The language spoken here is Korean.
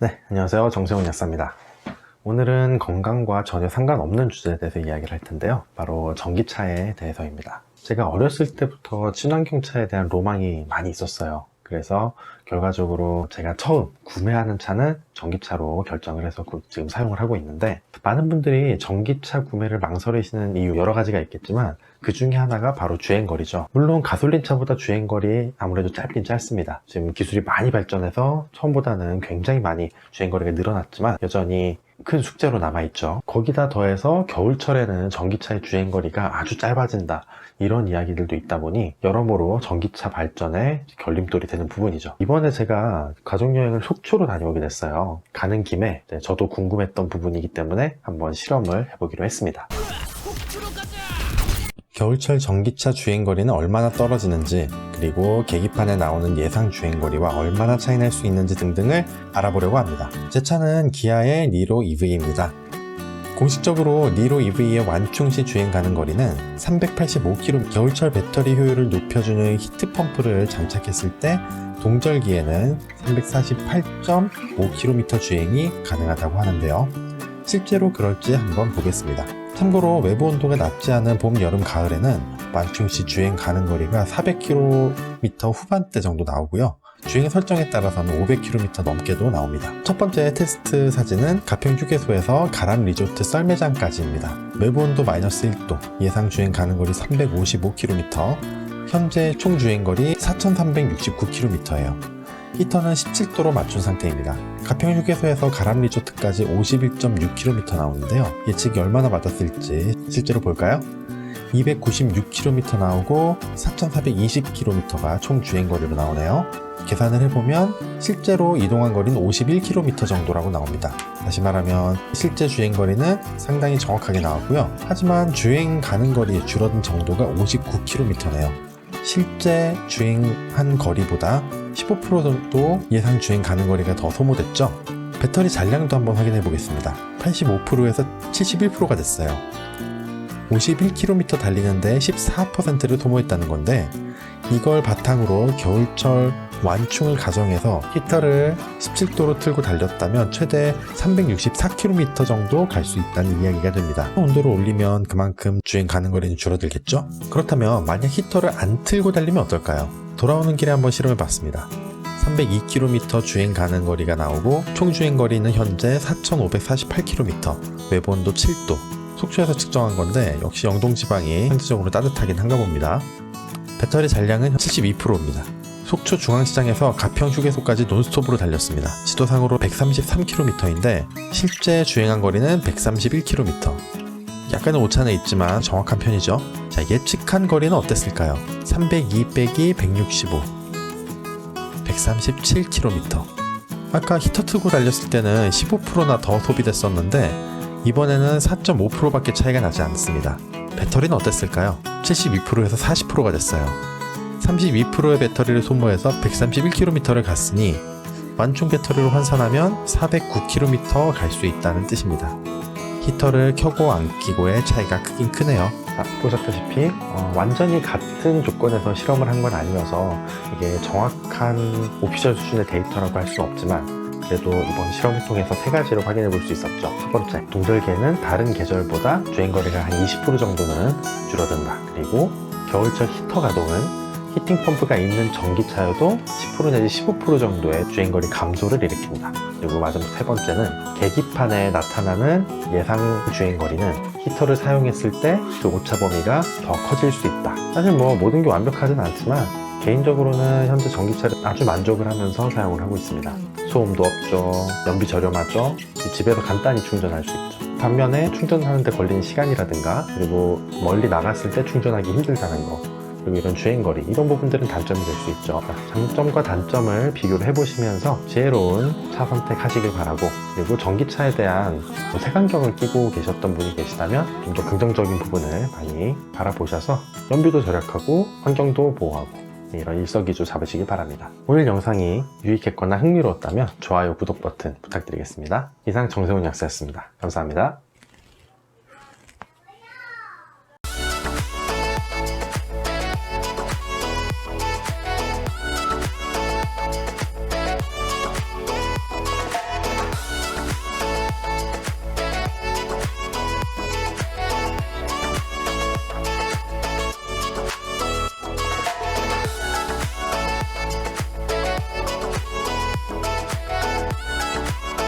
네, 안녕하세요. 정세훈 약사입니다. 오늘은 건강과 전혀 상관없는 주제에 대해서 이야기를 할 텐데요. 바로 전기차에 대해서입니다. 제가 어렸을 때부터 친환경차에 대한 로망이 많이 있었어요. 그래서 결과적으로 제가 처음 구매하는 차는 전기차로 결정을 해서 구- 지금 사용을 하고 있는데 많은 분들이 전기차 구매를 망설이시는 이유 여러 가지가 있겠지만 그 중에 하나가 바로 주행거리죠. 물론 가솔린 차보다 주행거리 아무래도 짧긴 짧습니다. 지금 기술이 많이 발전해서 처음보다는 굉장히 많이 주행거리가 늘어났지만 여전히 큰 숙제로 남아있죠. 거기다 더해서 겨울철에는 전기차의 주행거리가 아주 짧아진다. 이런 이야기들도 있다 보니 여러모로 전기차 발전에 결림돌이 되는 부분이죠. 이번에 제가 가족여행을 속초로 다녀오게 됐어요. 가는 김에 네, 저도 궁금했던 부분이기 때문에 한번 실험을 해보기로 했습니다. 겨울철 전기차 주행거리는 얼마나 떨어지는지 그리고 계기판에 나오는 예상 주행거리와 얼마나 차이 날 수 있는지 등등을 알아보려고 합니다. 제 차는 기아의 니로 EV입니다. 공식적으로 니로 EV의 완충 시 주행 가는 거리는 385km 겨울철 배터리 효율을 높여주는 히트펌프를 장착했을 때 동절기에는 348.5km 주행이 가능하다고 하는데요. 실제로 그럴지 한번 보겠습니다. 참고로 외부 온도가 낮지 않은 봄, 여름, 가을에는 완충시 주행 가는 거리가 400km 후반대 정도 나오고요. 주행 설정에 따라서는 500km 넘게도 나옵니다. 첫 번째 테스트 사진은 가평 휴게소에서 가람 리조트 썰매장까지입니다. 외부 온도 마이너스 1도, 예상 주행 가는 거리 355km, 현재 총 주행 거리 4,369km예요. 히터는 17도로 맞춘 상태입니다. 가평 휴게소에서 가람 리조트까지 51.6km 나오는데요. 예측이 얼마나 맞았을지 실제로 볼까요? 296km 나오고 4,420km가 총 주행거리로 나오네요. 계산을 해보면 실제로 이동한 거리는 51km 정도라고 나옵니다. 다시 말하면 실제 주행 거리는 상당히 정확하게 나왔고요. 하지만 주행 가는 거리의 줄어든 정도가 59km네요. 실제 주행한 거리보다 15% 정도 예상 주행 가는 거리가 더 소모됐죠? 배터리 잔량도 한번 확인해 보겠습니다. 85%에서 71%가 됐어요. 51km 달리는데 14%를 소모했다는 건데 이걸 바탕으로 겨울철 완충을 가정해서 히터를 17도로 틀고 달렸다면 최대 364km 정도 갈 수 있다는 이야기가 됩니다. 온도를 올리면 그만큼 주행 가는 거리는 줄어들겠죠? 그렇다면 만약 히터를 안 틀고 달리면 어떨까요? 돌아오는 길에 한번 실험해 봤습니다. 302km 주행 가는 거리가 나오고 총 주행 거리는 현재 4,548km, 외부 온도 7도. 속초에서 측정한 건데 역시 영동 지방이 현지적으로 따뜻하긴 한가 봅니다. 배터리 잔량은 72%입니다. 속초 중앙시장에서 가평 휴게소까지 논스톱으로 달렸습니다. 지도상으로 133km인데 실제 주행한 거리는 131km. 약간의 오차는 있지만 정확한 편이죠. 자, 예측한 거리는 어땠을까요? 302 빼기 165. 137km. 아까 히터 트고 달렸을 때는 15%나 더 소비됐었는데 이번에는 4.5%밖에 차이가 나지 않습니다. 배터리는 어땠을까요? 72%에서 40%가 됐어요. 32%의 배터리를 소모해서 131km를 갔으니 완충 배터리로 환산하면 409km 갈 수 있다는 뜻입니다. 히터를 켜고 안 켜고의 차이가 크긴 크네요. 보셨다시피 어, 완전히 같은 조건에서 실험을 한 건 아니어서 이게 정확한 오피셜 수준의 데이터라고 할 수는 없지만 그래도 이번 실험을 통해서 세 가지를 확인해 볼 수 있었죠. 첫 번째, 동절기에는 다른 계절보다 주행거리가 한 20% 정도는 줄어든다. 그리고 겨울철 히터 가동은 히팅 펌프가 있는 전기차여도 10% 내지 15% 정도의 주행거리 감소를 일으킵니다. 그리고 마지막 세 번째는 계기판에 나타나는 예상 주행거리는 히터를 사용했을 때 그 오차 범위가 더 커질 수 있다. 사실 뭐 모든 게 완벽하진 않지만 개인적으로는 현재 전기차를 아주 만족을 하면서 사용을 하고 있습니다. 소음도 없죠. 연비 저렴하죠. 집에서 간단히 충전할 수 있죠. 반면에 충전하는데 걸리는 시간이라든가 그리고 멀리 나갔을 때 충전하기 힘들다는 거 그리고 이런 주행거리 이런 부분들은 단점이 될 수 있죠 장점과 단점을 비교를 해보시면서 지혜로운 차 선택하시길 바라고 그리고 전기차에 대한 뭐 색안경을 끼고 계셨던 분이 계시다면 좀 더 긍정적인 부분을 많이 바라보셔서 연비도 절약하고 환경도 보호하고 이런 일석이조 잡으시길 바랍니다. 오늘 영상이 유익했거나 흥미로웠다면 좋아요, 구독 버튼 부탁드리겠습니다. 이상 정세훈 약사였습니다. 감사합니다.